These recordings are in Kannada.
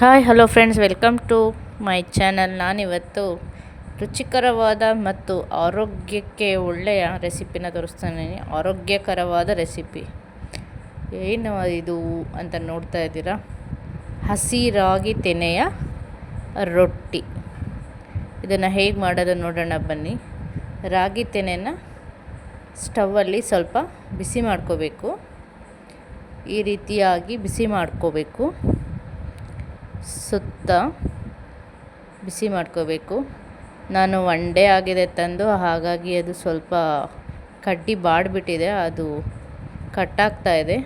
Hi, hello friends, welcome to my channel. ನಾನಿವತ್ತು ರುಚಿಕರವಾದ ಮತ್ತು ಆರೋಗ್ಯಕ್ಕೆ ಒಳ್ಳೆಯ ರೆಸಿಪಿನ ತೋರಿಸ್ತಾನೆ. ಆರೋಗ್ಯಕರವಾದ ರೆಸಿಪಿ. ಏನು ಇದು ಅಂತ ನೋಡ್ತಾ ಇದ್ದೀರಾ? ಹಸಿ ರಾಗಿ ತೆನೆಯ ರೊಟ್ಟಿ. ಇದನ್ನು ಹೇಗೆ ಮಾಡೋದು ನೋಡೋಣ ಬನ್ನಿ. ರಾಗಿ ತೆನೆನ ಸ್ಟವ್ವಲ್ಲಿ ಸ್ವಲ್ಪ ಬಿಸಿ ಮಾಡ್ಕೋಬೇಕು. ಈ ರೀತಿಯಾಗಿ ಬಿಸಿ ಮಾಡ್ಕೋಬೇಕು. ಸುತ್ತ ಬಿಸಿ ಮಾಡ್ಕೋಬೇಕು. ನಾನು ಒನ್ ಡೇ ಆಗಿದೆ ತಂದು, ಹಾಗಾಗಿ ಅದು ಸ್ವಲ್ಪ ಕಡ್ಡಿ ಬಾಡಿಬಿಟ್ಟಿದೆ, ಅದು ಕಟ್ಟಾಗ್ತಾ ಇದೆ.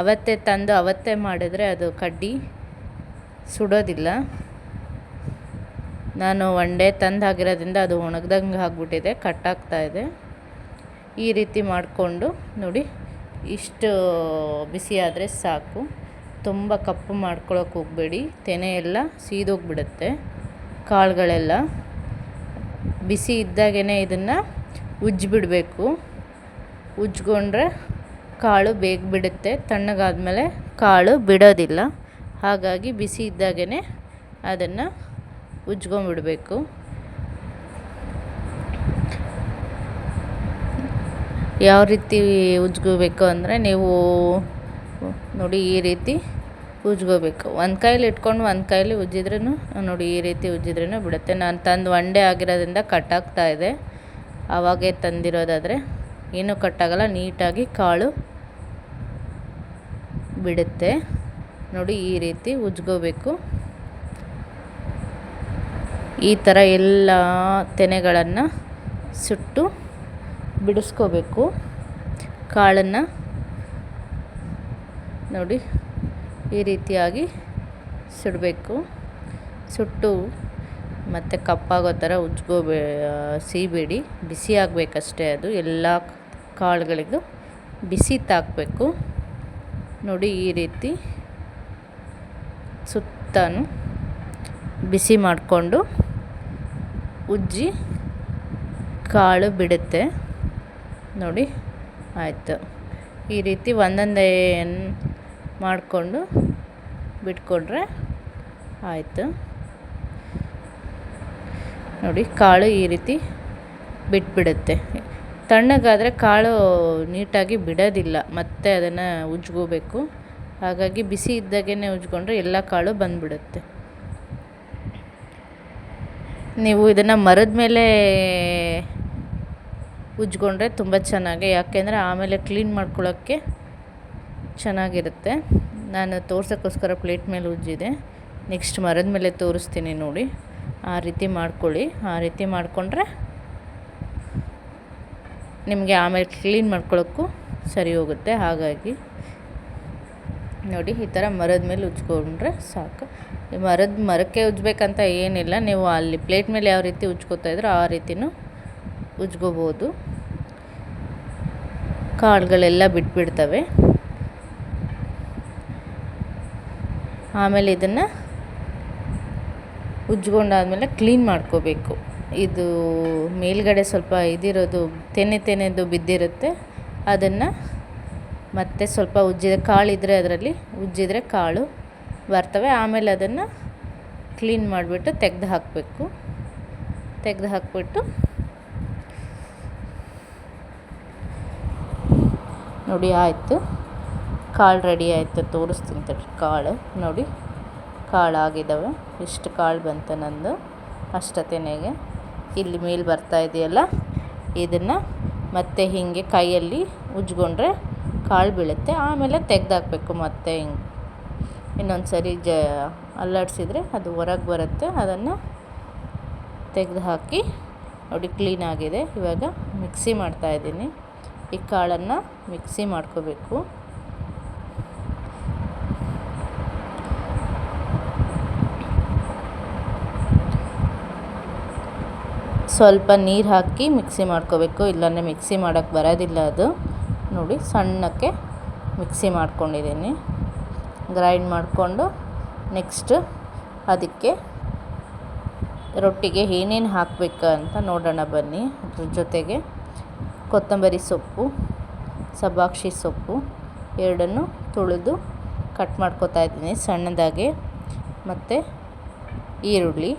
ಅವತ್ತೇ ತಂದು, ಅವತ್ತೇ ಮಾಡಿದರೆ ಅದು ಕಡ್ಡಿ ಸುಡೋದಿಲ್ಲ. ನಾನು ಒನ್ ಡೇ ತಂದು ಆಗಿರೋದ್ರಿಂದ ಅದು ಒಣಗ್ದಂಗೆ ಆಗಿಬಿಟ್ಟಿದೆ, ಕಟ್ಟಾಗ್ತಾ ಇದೆ. ಈ ರೀತಿ ಮಾಡಿಕೊಂಡು ನೋಡಿ, ಇಷ್ಟು ಬಿಸಿ ಆದರೆ ಸಾಕು. ತುಂಬ ಕಪ್ಪು ಮಾಡ್ಕೊಳಕ್ಕೆ ಹೋಗಬೇಡಿ. ತೆನೆ ಎಲ್ಲ ಸೀದೋಗ್ಬಿಡುತ್ತೆ. ಕಾಳುಗಳೆಲ್ಲ ಬಿಸಿ ಇದ್ದಾಗೇ ಇದನ್ನು ಉಜ್ಜಿಬಿಡಬೇಕು. ಉಜ್ಜಿಕೊಂಡ್ರೆ ಕಾಳು ಬೇಗ ಬಿಡುತ್ತೆ ತಣ್ಣಗಾದಮೇಲೆ ಕಾಳು ಬಿಡೋದಿಲ್ಲ. ಹಾಗಾಗಿ ಬಿಸಿ ಇದ್ದಾಗೇ ಅದನ್ನು ಉಜ್ಕೊಂಡ್ಬಿಡಬೇಕು ಯಾವ ರೀತಿ ಉಜ್ಕೋಬೇಕು ಅಂದರೆ ನೀವು ನೋಡಿ ಈ ರೀತಿ ಉಜ್ಕೋಬೇಕು. ಒಂದು ಕೈಲಿ ಇಟ್ಕೊಂಡು ಒಂದು ಕೈಲಿ ಉಜ್ಜಿದ್ರೂ ನೋಡಿ ಈ ರೀತಿ ಉಜ್ಜಿದ್ರೂ ಬಿಡುತ್ತೆ. ನಾನು ತಂದು ಒನ್ ಡೇ ಆಗಿರೋದ್ರಿಂದ ಕಟ್ಟಾಗ್ತಾ ಇದೆ. ಆವಾಗೇ ತಂದಿರೋದಾದರೆ ಏನೂ ಕಟ್ಟಾಗಲ್ಲ ನೀಟಾಗಿ ಕಾಳು ಬಿಡುತ್ತೆ. ನೋಡಿ ಈ ರೀತಿ ಉಜ್ಕೋಬೇಕು. ಈ ಥರ ಎಲ್ಲ ತೆನೆಗಳನ್ನು ಸುಟ್ಟು ಬಿಡಿಸ್ಕೋಬೇಕು. ಕಾಳನ್ನು ನೋಡಿ, ಈ ರೀತಿಯಾಗಿ ಸುಡಬೇಕು. ಸುಟ್ಟು ಮತ್ತು ಕಪ್ಪಾಗೋ ಥರ ಉಜ್ಕೋಬೇ ಸೀಬೇಡಿ. ಬಿಸಿ ಆಗಬೇಕಷ್ಟೇ ಅದು. ಎಲ್ಲ ಕಾಳುಗಳಿಗೂ ಬಿಸಿ ತಾಕಬೇಕು. ನೋಡಿ, ಈ ರೀತಿ ಸುತ್ತನೂ ಬಿಸಿ ಮಾಡಿಕೊಂಡು ಉಜ್ಜಿ ಕಾಳು ಬಿಡುತ್ತೆ. ನೋಡಿ, ಆಯಿತು. ಈ ರೀತಿ ಒಂದೊಂದೇ ಮಾಡಿಕೊಂಡು ಬಿಟ್ಕೊಂಡ್ರೆ ಆಯಿತು. ನೋಡಿ, ಕಾಳು ಈ ರೀತಿ ಬಿಟ್ಬಿಡುತ್ತೆ. ತಣ್ಣಗಾದರೆ ಕಾಳು ನೀಟಾಗಿ ಬಿಡೋದಿಲ್ಲ, ಮತ್ತೆ ಅದನ್ನು ಉಜ್ಕೋಬೇಕು ಹಾಗಾಗಿ ಬಿಸಿ ಇದ್ದಾಗೇ ಉಜ್ಕೊಂಡ್ರೆ ಎಲ್ಲ ಕಾಳು ಬಂದುಬಿಡುತ್ತೆ. ನೀವು ಇದನ್ನು ಮರದ ಮೇಲೆ ಉಜ್ಕೊಂಡ್ರೆ ತುಂಬ ಚೆನ್ನಾಗಿ, ಯಾಕೆಂದರೆ ಆಮೇಲೆ ಕ್ಲೀನ್ ಮಾಡ್ಕೊಳ್ಳೋಕ್ಕೆ ಚೆನ್ನಾಗಿರುತ್ತೆ. ನಾನು ತೋರ್ಸೋಕ್ಕೋಸ್ಕರ ಪ್ಲೇಟ್ ಮೇಲೆ ಉಜ್ಜಿದೆ. ನೆಕ್ಸ್ಟ್ ಮರದ ಮೇಲೆ ತೋರಿಸ್ತೀನಿ ನೋಡಿ. ಆ ರೀತಿ ಮಾಡ್ಕೊಳ್ಳಿ. ಆ ರೀತಿ ಮಾಡಿಕೊಂಡ್ರೆ ನಿಮಗೆ ಆಮೇಲೆ ಕ್ಲೀನ್ ಮಾಡ್ಕೊಳ್ಳೋಕ್ಕೂ ಸರಿ ಹೋಗುತ್ತೆ. ಹಾಗಾಗಿ ನೋಡಿ, ಈ ಥರ ಮರದ ಮೇಲೆ ಉಜ್ಕೊಂಡ್ರೆ ಸಾಕು. ಮರದ ಮರಕ್ಕೆ ಉಜ್ಬೇಕಂತ ಏನಿಲ್ಲ. ನೀವು ಅಲ್ಲಿ ಪ್ಲೇಟ್ ಮೇಲೆ ಯಾವ ರೀತಿ ಉಜ್ಕೋತಾ ಇದ್ರೋ ಆ ರೀತಿನೂ ಉಜ್ಕೋಬೋದು. ಕಾಳುಗಳೆಲ್ಲ ಬಿಟ್ಬಿಡ್ತವೆ. ಆಮೇಲೆ ಇದನ್ನು ಉಜ್ಕೊಂಡಾದ್ಮೇಲೆ ಕ್ಲೀನ್ ಮಾಡ್ಕೋಬೇಕು. ಇದು ಮೇಲ್ಗಡೆ ಸ್ವಲ್ಪ ಇದಿರೋದು, ತೆನೆ ತೆನೆದು ಬಿದ್ದಿರುತ್ತೆ. ಅದನ್ನು ಮತ್ತೆ ಸ್ವಲ್ಪ ಉಜ್ಜಿದ ಕಾಳಿದ್ರೆ ಅದರಲ್ಲಿ, ಉಜ್ಜಿದ್ರೆ ಕಾಳು ಬರ್ತವೆ. ಆಮೇಲೆ ಅದನ್ನು ಕ್ಲೀನ್ ಮಾಡಿಬಿಟ್ಟು ತೆಗೆದು ಹಾಕಬೇಕು. ತೆಗೆದು ಹಾಕ್ಬಿಟ್ಟು ನೋಡಿ, ಆಯಿತು. ಕಾಳು ರೆಡಿ ಆಯಿತು, ತೋರಿಸ್ತೀನಿ ತಡ್ರಿ ಕಾಳು. ನೋಡಿ, ಕಾಳು ಆಗಿದ್ದಾವೆ ಇಷ್ಟು ಕಾಳು ಬಂತು ನಂದು, ಅಷ್ಟೊತ್ತೇನೆಗೆ. ಇಲ್ಲಿ ಮೇಲೆ ಬರ್ತಾ ಇದೆಯಲ್ಲ, ಇದನ್ನು ಮತ್ತೆ ಹೀಗೆ ಕೈಯಲ್ಲಿ ಉಜ್ಕೊಂಡ್ರೆ ಕಾಳು ಬೀಳುತ್ತೆ. ಆಮೇಲೆ ತೆಗ್ದಾಕಬೇಕು ಮತ್ತೆ ಹಿಂಗೆ. ಇನ್ನೊಂದು ಸರಿ ಜ, ಅಲ್ಲಾಡಿಸಿದ್ರೆ ಅದು ಹೊರಗೆ ಬರುತ್ತೆ. ಅದನ್ನು ತೆಗೆದು ಹಾಕಿ ನೋಡಿ ಕ್ಲೀನಾಗಿದೆ ಇವಾಗ ಮಿಕ್ಸಿ ಮಾಡ್ತಾಯಿದ್ದೀನಿ ಈ ಕಾಳನ್ನು ಮಿಕ್ಸಿ ಮಾಡ್ಕೋಬೇಕು. ಸ್ವಲ್ಪ ನೀರು ಹಾಕಿ ಮಿಕ್ಸಿ ಮಾಡ್ಕೋಬೇಕು. ಇಲ್ಲಾಂದರೆ ಮಿಕ್ಸಿ ಮಾಡೋಕ್ಕೆ ಬರೋದಿಲ್ಲ ಅದು. ನೋಡಿ, ಸಣ್ಣಕ್ಕೆ ಮಿಕ್ಸಿ ಮಾಡ್ಕೊಂಡಿದ್ದೀನಿ. ಗ್ರೈಂಡ್ ಮಾಡಿಕೊಂಡು ನೆಕ್ಸ್ಟ್ ಅದಕ್ಕೆ ರೊಟ್ಟಿಗೆ ಏನೇನು ಹಾಕಬೇಕು ಅಂತ ನೋಡೋಣ ಬನ್ನಿ. ಅದ್ರ ಜೊತೆಗೆ ಕೊತ್ತಂಬರಿ ಸೊಪ್ಪು, ಸಬ್ಬಾಕ್ಷಿ ಸೊಪ್ಪು ಎರಡನ್ನು ತುಳಿದು ಕಟ್ ಮಾಡ್ಕೊತಾ ಇದ್ದೀನಿ ಸಣ್ಣದಾಗಿ. ಮತ್ತು ಈರುಳ್ಳಿ.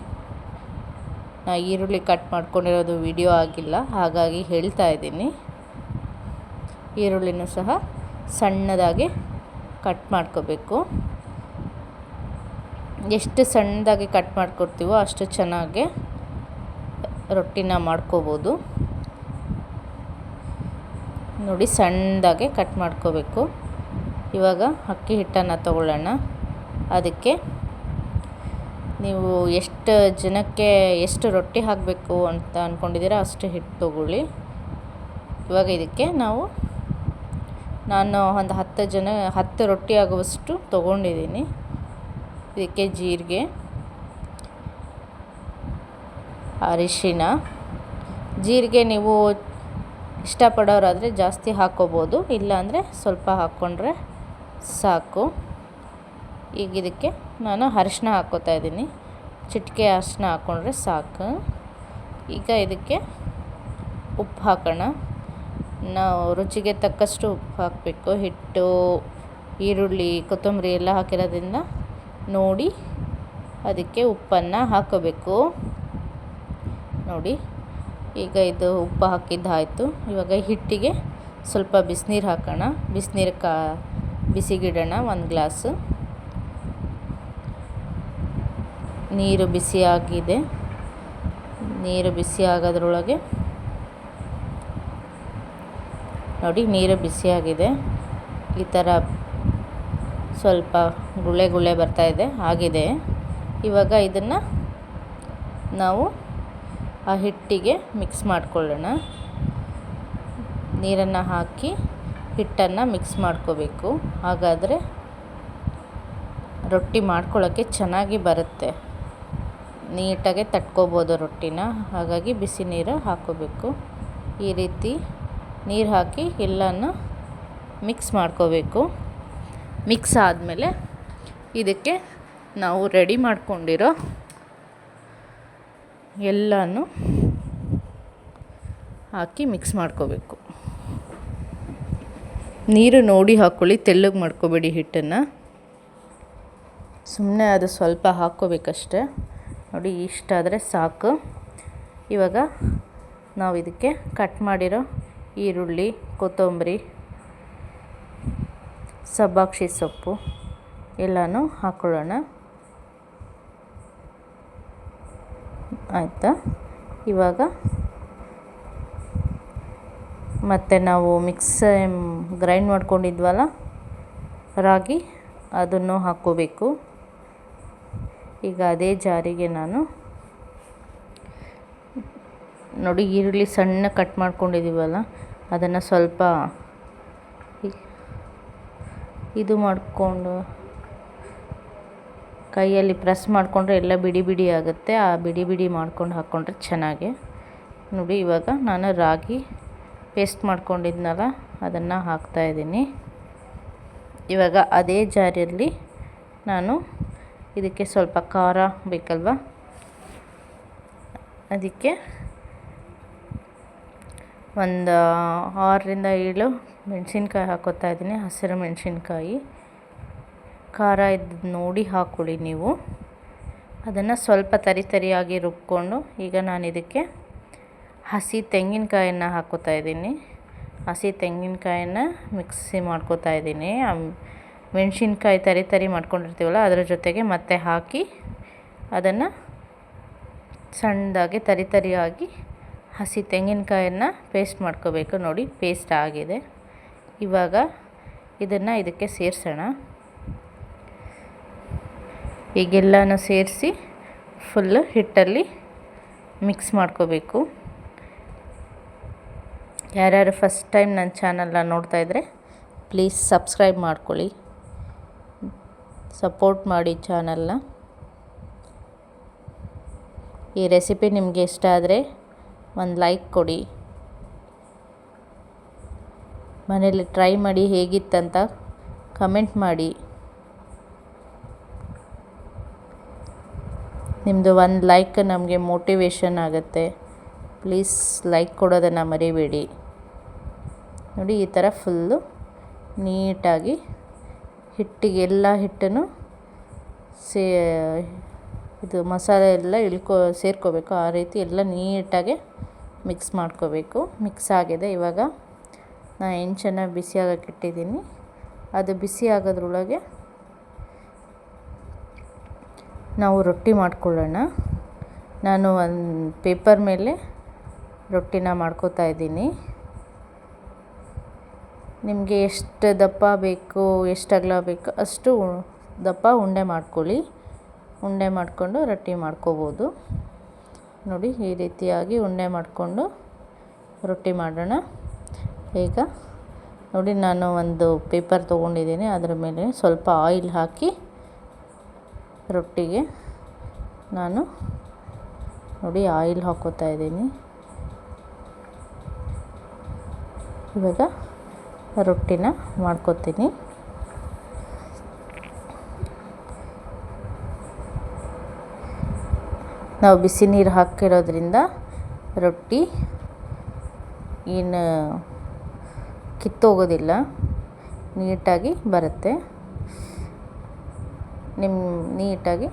ಈರುಳ್ಳಿ ಕಟ್ ಮಾಡ್ಕೊಂಡಿರೋದು ವಿಡಿಯೋ ಆಗಿಲ್ಲ, ಹಾಗಾಗಿ ಹೇಳ್ತಾ ಇದ್ದೀನಿ. ಈರುಳ್ಳಿನೂ ಸಹ ಸಣ್ಣದಾಗಿ ಕಟ್ ಮಾಡ್ಕೋಬೇಕು. ಎಷ್ಟು ಸಣ್ಣದಾಗಿ ಕಟ್ ಮಾಡ್ಕೊಡ್ತೀವೋ ಅಷ್ಟು ಚೆನ್ನಾಗಿ ರೊಟ್ಟಿನ ಮಾಡ್ಕೋಬೋದು. ನೋಡಿ, ಸಣ್ಣದಾಗೆ ಕಟ್ ಮಾಡ್ಕೋಬೇಕು. ಇವಾಗ ಅಕ್ಕಿ ಹಿಟ್ಟನ್ನು ತಗೊಳ್ಳೋಣ. ಅದಕ್ಕೆ ನೀವು ಎಷ್ಟು ಜನಕ್ಕೆ ಎಷ್ಟು ರೊಟ್ಟಿ ಹಾಕಬೇಕು ಅಂತ ಅಂದ್ಕೊಂಡಿದ್ದೀರ ಅಷ್ಟು ಹಿಟ್ಟು ತೊಗೊಳ್ಳಿ. ಇವಾಗ ಇದಕ್ಕೆ ನಾವು, ನಾನು ಒಂದು ಹತ್ತು ಜನ, ಹತ್ತು ರೊಟ್ಟಿ ಆಗುವಷ್ಟು ತೊಗೊಂಡಿದ್ದೀನಿ. ಇದಕ್ಕೆ ಜೀರಿಗೆ ಅರಿಶಿನ ಜೀರಿಗೆ ನೀವು ಇಷ್ಟಪಡೋರಾದರೆ ಜಾಸ್ತಿ ಹಾಕ್ಕೋಬೋದು ಇಲ್ಲಾಂದರೆ ಸ್ವಲ್ಪ ಹಾಕ್ಕೊಂಡ್ರೆ ಸಾಕು. ಈಗ ಇದಕ್ಕೆ ನಾನು ಅರಿಶಿನ ಹಾಕ್ಕೋತಾ ಇದ್ದೀನಿ. ಚಿಟಿಕೆ ಅರಿಶಿನ ಹಾಕ್ಕೊಂಡ್ರೆ ಸಾಕು. ಈಗ ಇದಕ್ಕೆ ಉಪ್ಪು ಹಾಕೋಣ. ನಾವು ರುಚಿಗೆ ತಕ್ಕಷ್ಟು ಉಪ್ಪು ಹಾಕಬೇಕು. ಹಿಟ್ಟು, ಈರುಳ್ಳಿ, ಕೊತ್ತಂಬರಿ ಎಲ್ಲ ಹಾಕಿರೋದ್ರಿಂದ ನೋಡಿ ಅದಕ್ಕೆ ಉಪ್ಪನ್ನು ಹಾಕೋಬೇಕು. ನೋಡಿ, ಈಗ ಇದು ಉಪ್ಪು ಹಾಕಿದ್ದಾಯಿತು. ಇವಾಗ ಹಿಟ್ಟಿಗೆ ಸ್ವಲ್ಪ ಬಿಸಿನೀರು ಹಾಕೋಣ. ಬಿಸಿನೀರು ಕಾ ಬಿಸಿಗಿಡೋಣ ಒಂದು ಗ್ಲಾಸು. ನೀರು ಬಿಸಿಯಾಗಿದೆ. ನೀರು ಬಿಸಿ ಆಗೋದ್ರೊಳಗೆ ನೋಡಿ ನೀರು ಬಿಸಿಯಾಗಿದೆ. ಈ ಥರ ಸ್ವಲ್ಪ ಗುಳೆ ಗುಳೆ ಬರ್ತಾಯಿದೆ ಆಗಿದೆ. ಇವಾಗ ಇದನ್ನು ನಾವು ಆ ಹಿಟ್ಟಿಗೆ ಮಿಕ್ಸ್ ಮಾಡಿಕೊಳ್ಳೋಣ. ನೀರನ್ನು ಹಾಕಿ ಹಿಟ್ಟನ್ನು ಮಿಕ್ಸ್ ಮಾಡ್ಕೋಬೇಕು. ಹಾಗಾದರೆ ರೊಟ್ಟಿ ಮಾಡ್ಕೊಳ್ಳೋಕ್ಕೆ ಚೆನ್ನಾಗಿ ಬರುತ್ತೆ. ನೀಟಾಗೆ ತಟ್ಕೋಬೋದು ರೊಟ್ಟಿನ. ಹಾಗಾಗಿ ಬಿಸಿ ನೀರು ಹಾಕೋಬೇಕು ಈ ರೀತಿ ನೀರು ಹಾಕಿ ಎಲ್ಲನೂ ಮಿಕ್ಸ್ ಮಾಡ್ಕೋಬೇಕು. ಮಿಕ್ಸ್ ಆದಮೇಲೆ ಇದಕ್ಕೆ ನಾವು ರೆಡಿ ಮಾಡ್ಕೊಂಡಿರೋ ಎಲ್ಲನೂ ಹಾಕಿ ಮಿಕ್ಸ್ ಮಾಡ್ಕೋಬೇಕು. ನೀರು ನೋಡಿ ಹಾಕ್ಕೊಳ್ಳಿ ತೆಳ್ಳಗೆ ಮಾಡ್ಕೋಬೇಡಿ ಹಿಟ್ಟನ್ನು. ಸುಮ್ಮನೆ ಅದು ಸ್ವಲ್ಪ ಹಾಕ್ಕೋಬೇಕಷ್ಟೆ. ನೋಡಿ ಇಷ್ಟಾದರೆ ಸಾಕು. ಇವಾಗ ನಾವು ಇದಕ್ಕೆ ಕಟ್ ಮಾಡಿರೋ ಈರುಳ್ಳಿ, ಕೊತ್ತಂಬರಿ, ಸಬ್ಬಾಕ್ಷಿ ಸೊಪ್ಪು ಎಲ್ಲನೂ ಹಾಕ್ಕೊಳ್ಳೋಣ ಆಯಿತಾ? ಇವಾಗ ಮತ್ತು ನಾವು ಮಿಕ್ಸ್, ಗ್ರೈಂಡ್ ಮಾಡ್ಕೊಂಡಿದ್ವಲ್ಲ, ರಾಗಿ ಅದನ್ನು ಹಾಕ್ಕೋಬೇಕು. ಈಗ ಅದೇ ಜಾರಿಗೆ ನಾನು ನೋಡಿ ಈರುಳ್ಳಿ ಸಣ್ಣ ಕಟ್ ಮಾಡ್ಕೊಂಡಿದ್ದೀವಲ್ಲ, ಅದನ್ನು ಸ್ವಲ್ಪ ಇದು ಮಾಡಿಕೊಂಡು ಕೈಯಲ್ಲಿ ಪ್ರೆಸ್ ಮಾಡಿಕೊಂಡ್ರೆ ಎಲ್ಲ ಬಿಡಿ ಬಿಡಿ ಆಗುತ್ತೆ. ಆ ಬಿಡಿ ಬಿಡಿ ಮಾಡ್ಕೊಂಡು ಹಾಕ್ಕೊಂಡ್ರೆ ಚೆನ್ನಾಗಿ. ನೋಡಿ, ಇವಾಗ ನಾನು ರಾಗಿ ಪೇಸ್ಟ್ ಮಾಡ್ಕೊಂಡಿದ್ನಲ್ಲ, ಅದನ್ನು ಹಾಕ್ತಾಯಿದ್ದೀನಿ ಇವಾಗ ಅದೇ ಜಾರಿಯಲ್ಲಿ ನಾನು ಇದಕ್ಕೆ ಸ್ವಲ್ಪ ಖಾರ ಬೇಕಲ್ವ? ಅದಕ್ಕೆ ಒಂದು ಆರರಿಂದ ಏಳು ಮೆಣಸಿನ್ಕಾಯಿ ಹಾಕೋತಾ ಇದ್ದೀನಿ, ಹಸಿರು ಮೆಣಸಿನ್ಕಾಯಿ. ಖಾರ ಇದ್ದು ನೋಡಿ ಹಾಕ್ಕೊಳ್ಳಿ ನೀವು. ಅದನ್ನು ಸ್ವಲ್ಪ ತರಿ ತರಿಯಾಗಿ ರುಬ್ಕೊಂಡು ಈಗ ನಾನು ಇದಕ್ಕೆ ಹಸಿ ತೆಂಗಿನಕಾಯನ್ನು ಹಾಕೋತಾ ಇದ್ದೀನಿ. ಹಸಿ ತೆಂಗಿನಕಾಯನ್ನು ಮಿಕ್ಸಿ ಮಾಡ್ಕೋತಾ ಇದ್ದೀನಿ. ಮೆಣಸಿನ್ಕಾಯಿ ತರಿ ತರಿ ಮಾಡ್ಕೊಂಡಿರ್ತೀವಲ್ಲ, ಅದರ ಜೊತೆಗೆ ಮತ್ತೆ ಹಾಕಿ ಅದನ್ನು ಸಣ್ಣದಾಗಿ ತರಿ ತರಿಯಾಗಿ ಹಸಿ ತೆಂಗಿನಕಾಯನ್ನು ಪೇಸ್ಟ್ ಮಾಡ್ಕೋಬೇಕು. ನೋಡಿ ಪೇಸ್ಟ್ ಆಗಿದೆ. ಇವಾಗ ಇದನ್ನು ಇದಕ್ಕೆ ಸೇರಿಸೋಣ. ಈಗೆಲ್ಲನೂ ಸೇರಿಸಿ ಫುಲ್ಲು ಹಿಟ್ಟಲ್ಲಿ ಮಿಕ್ಸ್ ಮಾಡ್ಕೋಬೇಕು. ಯಾರ್ಯಾರು ಫಸ್ಟ್ ಟೈಮ್ ನನ್ನ ಚಾನಲ್ನ ನೋಡ್ತಾಯಿದ್ರೆ ಪ್ಲೀಸ್ ಸಬ್ಸ್ಕ್ರೈಬ್ ಮಾಡ್ಕೊಳ್ಳಿ. ಸಪೋರ್ಟ್ ಮಾಡಿ ಚಾನಲ್ನ. ಈ ರೆಸಿಪಿ ನಿಮಗೆ ಇಷ್ಟ ಆದರೆ ಒಂದು ಲೈಕ್ ಕೊಡಿ. ಮನೇಲಿ ಟ್ರೈ ಮಾಡಿ ಹೇಗಿತ್ತಂತ ಕಮೆಂಟ್ ಮಾಡಿ. ನಿಮ್ಮದು ಒಂದು ಲೈಕ್ ನಮಗೆ ಮೋಟಿವೇಶನ್ ಆಗುತ್ತೆ. ಪ್ಲೀಸ್ ಲೈಕ್ ಕೊಡೋದನ್ನು ಮರಿಬೇಡಿ. ನೋಡಿ, ಈ ಥರ ಫುಲ್ಲು ನೀಟಾಗಿ ಹಿಟ್ಟಿಗೆ ಎಲ್ಲ ಹಿಟ್ಟನ್ನು ಸೇ ಇದು ಮಸಾಲೆ ಎಲ್ಲ ಇಳ್ಕೊ ಸೇರ್ಕೋಬೇಕು. ಆ ರೀತಿ ಎಲ್ಲ ನೀಟಾಗಿ ಮಿಕ್ಸ್ ಮಾಡ್ಕೋಬೇಕು. ಮಿಕ್ಸ್ ಆಗಿದೆ ಇವಾಗ. ನಾನು ಹೆಂಚನ್ನು ಬಿಸಿ ಆಗಕ್ಕೆ ಇಟ್ಟಿದ್ದೀನಿ. ಅದು ಬಿಸಿ ಆಗೋದ್ರೊಳಗೆ ನಾವು ರೊಟ್ಟಿ ಮಾಡ್ಕೊಳ್ಳೋಣ. ನಾನು ಒಂದು ಪೇಪರ್ ಮೇಲೆ ರೊಟ್ಟಿನ ಮಾಡ್ಕೋತಾ ಇದ್ದೀನಿ. ನಿಮಗೆ ಎಷ್ಟು ದಪ್ಪ ಬೇಕು, ಎಷ್ಟು ಅಗಲ ಬೇಕು, ಅಷ್ಟು ದಪ್ಪ ಉಂಡೆ ಮಾಡ್ಕೊಳ್ಳಿ. ಉಂಡೆ ಮಾಡಿಕೊಂಡು ರೊಟ್ಟಿ ಮಾಡ್ಕೋಬೋದು. ನೋಡಿ, ಈ ರೀತಿಯಾಗಿ ಉಂಡೆ ಮಾಡಿಕೊಂಡು ರೊಟ್ಟಿ ಮಾಡೋಣ. ಈಗ ನೋಡಿ, ನಾನು ಒಂದು ಪೇಪರ್ ತೊಗೊಂಡಿದ್ದೀನಿ. ಅದರ ಮೇಲೆ ಸ್ವಲ್ಪ ಆಯಿಲ್ ಹಾಕಿ ರೊಟ್ಟಿಗೆ ನಾನು ನೋಡಿ ಆಯಿಲ್ ಹಾಕೋತಾ ಇದ್ದೀನಿ. ಇವಾಗ ರೊಟ್ಟಿನ ಮಾಡ್ಕೊತೀನಿ. ನಾವು ಬಿಸಿ ನೀರು ಹಾಕಿರೋದ್ರಿಂದ ರೊಟ್ಟಿ ಏನು ಕಿತ್ತೋಗೋದಿಲ್ಲ ನೀಟಾಗಿ ಬರುತ್ತೆ. ನಿಮ್ಮ ನೀಟಾಗಿ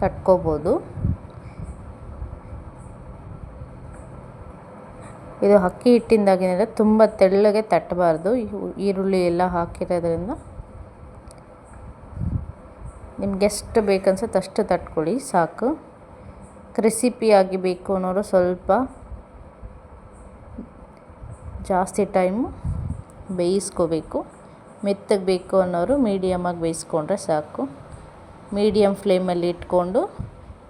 ತಟ್ಕೋಬೋದು. ಇದು ಅಕ್ಕಿ ಹಿಟ್ಟಿಂದಾಗಿನಿಂದ ತುಂಬ ತೆಳ್ಳಗೆ ತಟ್ಟಬಾರ್ದು. ಈರುಳ್ಳಿ ಎಲ್ಲ ಹಾಕಿರೋದ್ರಿಂದ ನಿಮ್ಗೆ ಎಷ್ಟು ಬೇಕನ್ಸುತ್ತೆ ಅಷ್ಟು ತಟ್ಕೊಳ್ಳಿ, ಸಾಕು. ಕ್ರಿಸಿಪಿಯಾಗಿ ಬೇಕು ಅನ್ನೋರು ಸ್ವಲ್ಪ ಜಾಸ್ತಿ ಟೈಮು ಬೇಯಿಸ್ಕೋಬೇಕು. ಮೆತ್ತಗೆ ಬೇಕು ಅನ್ನೋರು ಮೀಡಿಯಮಾಗಿ ಬೇಯಿಸ್ಕೊಂಡ್ರೆ ಸಾಕು. ಮೀಡಿಯಮ್ ಫ್ಲೇಮಲ್ಲಿ ಇಟ್ಕೊಂಡು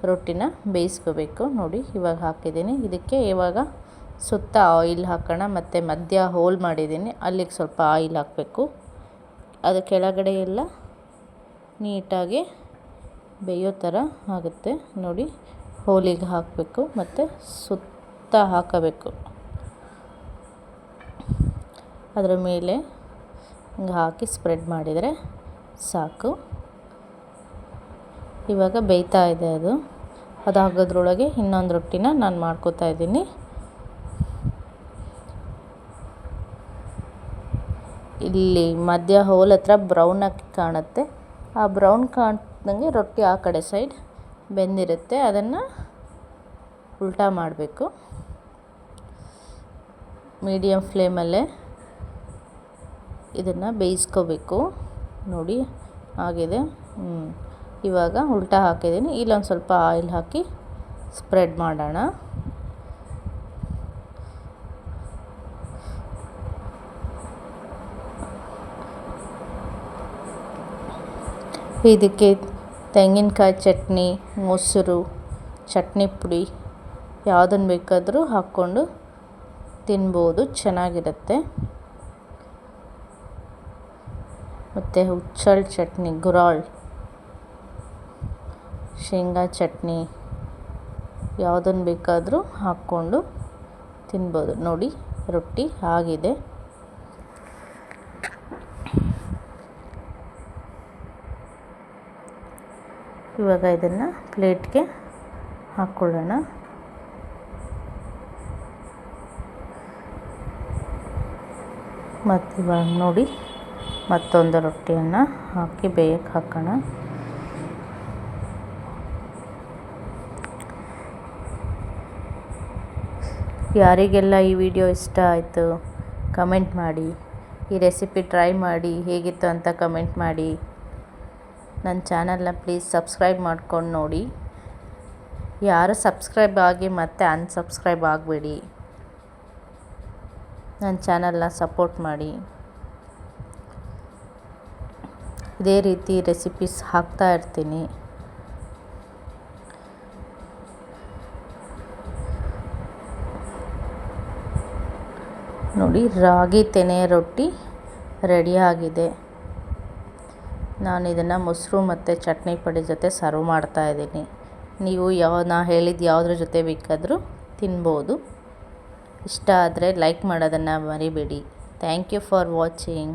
ರೊಟ್ಟಿನ ಬೇಯಿಸ್ಕೋಬೇಕು. ನೋಡಿ, ಇವಾಗ ಹಾಕಿದ್ದೀನಿ. ಇದಕ್ಕೆ ಇವಾಗ ಸುತ್ತ ಆಯಿಲ್ ಹಾಕೋಣ, ಮತ್ತು ಮಧ್ಯ ಹೋಲ್ ಮಾಡಿದ್ದೀನಿ. ಅಲ್ಲಿಗೆ ಸ್ವಲ್ಪ ಆಯಿಲ್ ಹಾಕಬೇಕು. ಅದು ಕೆಳಗಡೆ ಎಲ್ಲ ನೀಟಾಗಿ ಬೇಯೋ ಥರ ಆಗುತ್ತೆ. ನೋಡಿ ಹೋಲಿಗೆ ಹಾಕಬೇಕು ಮತ್ತು ಸುತ್ತ ಹಾಕಬೇಕು. ಅದರ ಮೇಲೆ ಹಿಂಗೆ ಹಾಕಿ ಸ್ಪ್ರೆಡ್ ಮಾಡಿದರೆ ಸಾಕು. ಇವಾಗ ಬೇಯ್ತಾ ಇದೆ ಅದು. ಅದಾಗೋದ್ರೊಳಗೆ ಇನ್ನೊಂದು ರೊಟ್ಟಿನ ನಾನು ಮಾಡ್ಕೋತಾ ಇದ್ದೀನಿ. ಇಲ್ಲಿ ಮಧ್ಯ ಹೋಲ್ ಹತ್ರ ಬ್ರೌನ್ ಆಗಿ ಕಾಣುತ್ತೆ. ಆ ಬ್ರೌನ್ ಕಾಣ್ದಂಗೆ ರೊಟ್ಟಿ ಆ ಕಡೆ ಸೈಡ್ ಬೆಂದಿರುತ್ತೆ. ಅದನ್ನು ಉಲ್ಟಾ ಮಾಡಬೇಕು. ಮೀಡಿಯಮ್ ಫ್ಲೇಮಲ್ಲೇ ಇದನ್ನು ಬೇಯಿಸ್ಕೋಬೇಕು. ನೋಡಿ, ಆಗಿದೆ. ಇವಾಗ ಉಲ್ಟಾ ಹಾಕಿದ್ದೀನಿ. ಇಲ್ಲೊಂದು ಸ್ವಲ್ಪ ಆಯಿಲ್ ಹಾಕಿ ಸ್ಪ್ರೆಡ್ ಮಾಡೋಣ. ಇದಕ್ಕೆ ತೆಂಗಿನಕಾಯಿ ಚಟ್ನಿ, ಮೊಸರು, ಚಟ್ನಿ ಪುಡಿ ಯಾವುದನ್ನು ಬೇಕಾದರೂ ಹಾಕ್ಕೊಂಡು ತಿನ್ಬೋದು, ಚೆನ್ನಾಗಿರುತ್ತೆ. ಮತ್ತು ಹುಚ್ಚಳ ಚಟ್ನಿ, ಗುರಾಳ್, ಶೇಂಗಾ ಚಟ್ನಿ ಯಾವುದನ್ನು ಬೇಕಾದರೂ ಹಾಕ್ಕೊಂಡು ತಿನ್ಬೋದು. ನೋಡಿ, ರೊಟ್ಟಿ ಆಗಿದೆ. ಇವಾಗ ಇದನ್ನು ಪ್ಲೇಟ್ಗೆ ಹಾಕ್ಕೊಳ್ಳೋಣ. ಮತ್ತು ಇವಾಗ ನೋಡಿ ಮತ್ತೊಂದು ರೊಟ್ಟಿಯನ್ನು ಹಾಕಿ ಬೇಯಕ್ಕೆ ಹಾಕೋಣ. ಯಾರಿಗೆಲ್ಲ ಈ ವಿಡಿಯೋ ಇಷ್ಟ ಆಯಿತು, ಕಮೆಂಟ್ ಮಾಡಿ. ಈ ರೆಸಿಪಿ ಟ್ರೈ ಮಾಡಿ, ಹೇಗಿತ್ತು ಅಂತ ಕಮೆಂಟ್ ಮಾಡಿ. ನನ್ನ ಚಾನಲ್ನ ಪ್ಲೀಸ್ ಸಬ್ಸ್ಕ್ರೈಬ್ ಮಾಡ್ಕೊಂಡು ನೋಡಿ. ಯಾರು ಸಬ್ಸ್ಕ್ರೈಬ್ ಆಗಿ ಮತ್ತೆ ಅನ್ಸಬ್ಸ್ಕ್ರೈಬ್ ಆಗಬೇಡಿ. ನನ್ನ ಚಾನಲ್ನ ಸಪೋರ್ಟ್ ಮಾಡಿ. ಇದೇ ರೀತಿ ರೆಸಿಪೀಸ್ ಹಾಕ್ತಾ ಇರ್ತೀನಿ. ನೋಡಿ, ರಾಗಿ ತೆನೆ ರೊಟ್ಟಿ ರೆಡಿಯಾಗಿದೆ ನಾನು ಇದನ್ನು ಮೊಸರು ಮತ್ತು ಚಟ್ನಿ ಪುಡಿ ಜೊತೆ ಸರ್ವ್ ಮಾಡ್ತಾಯಿದ್ದೀನಿ ನೀವು ಯಾವ, ನಾ ಹೇಳಿದ ಯಾವುದ್ರ ಜೊತೆ ಬೇಕಾದರೂ ತಿನ್ಬೋದು. ಇಷ್ಟ ಆದರೆ ಲೈಕ್ ಮಾಡೋದನ್ನು ಮರಿಬೇಡಿ. Thank you for watching.